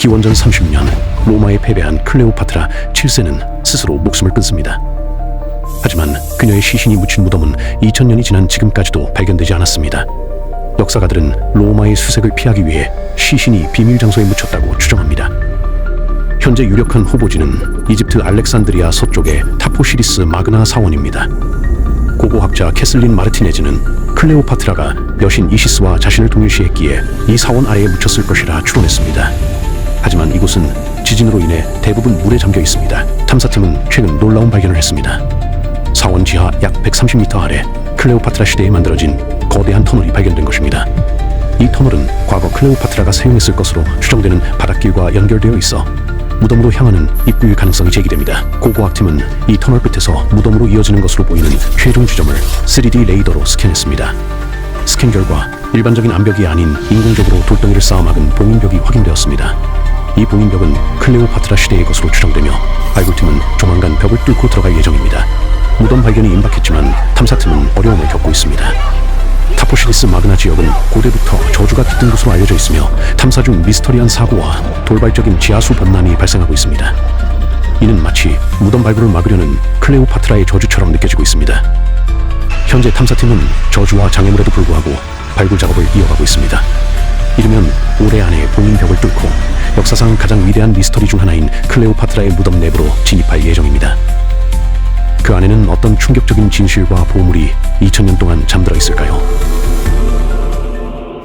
기원전 30년 로마에 패배한 클레오파트라 7세는 스스로 목숨을 끊습니다. 하지만 그녀의 시신이 묻힌 무덤은 2000년이 지난 지금까지도 발견되지 않았습니다. 역사가들은 로마의 수색을 피하기 위해 시신이 비밀 장소에 묻혔다고 추정합니다. 현재 유력한 후보지는 이집트 알렉산드리아 서쪽의 타포시리스 마그나 사원입니다. 고고학자 캐슬린 마르티네즈는 클레오파트라가 여신 이시스와 자신을 동일시했기에 이 사원 아래에 묻혔을 것이라 추론했습니다. 하지만 이곳은 지진으로 인해 대부분 물에 잠겨 있습니다. 탐사팀은 최근 놀라운 발견을 했습니다. 사원 지하 약 130m 아래 클레오파트라 시대에 만들어진 거대한 터널이 발견된 것입니다. 이 터널은 과거 클레오파트라가 사용했을 것으로 추정되는 바닷길과 연결되어 있어 무덤으로 향하는 입구일 가능성이 제기됩니다. 고고학팀은 이 터널 끝에서 무덤으로 이어지는 것으로 보이는 최종 지점을 3D 레이더로 스캔했습니다. 스캔 결과 일반적인 암벽이 아닌 인공적으로 돌덩이를 쌓아 막은 봉인벽이 확인되었습니다. 이 봉인벽은 클레오파트라 시대의 것으로 추정되며 발굴팀은 조만간 벽을 뚫고 들어갈 예정입니다. 무덤 발견이 임박했지만 탐사팀은 어려움을 겪고 있습니다. 타포시리스 마그나 지역은 고대부터 저주가 깃든 곳으로 알려져 있으며 탐사 중 미스터리한 사고와 돌발적인 지하수 범람이 발생하고 있습니다. 이는 마치 무덤 발굴을 막으려는 클레오파트라의 저주처럼 느껴지고 있습니다. 현재 탐사팀은 저주와 장애물에도 불구하고 발굴 작업을 이어가고 있습니다. 이르면 올해 안에 역사상 가장 위대한 미스터리 중 하나인 클레오파트라의 무덤 내부로 진입할 예정입니다. 그 안에는 어떤 충격적인 진실과 보물이 2000년 동안 잠들어 있을까요?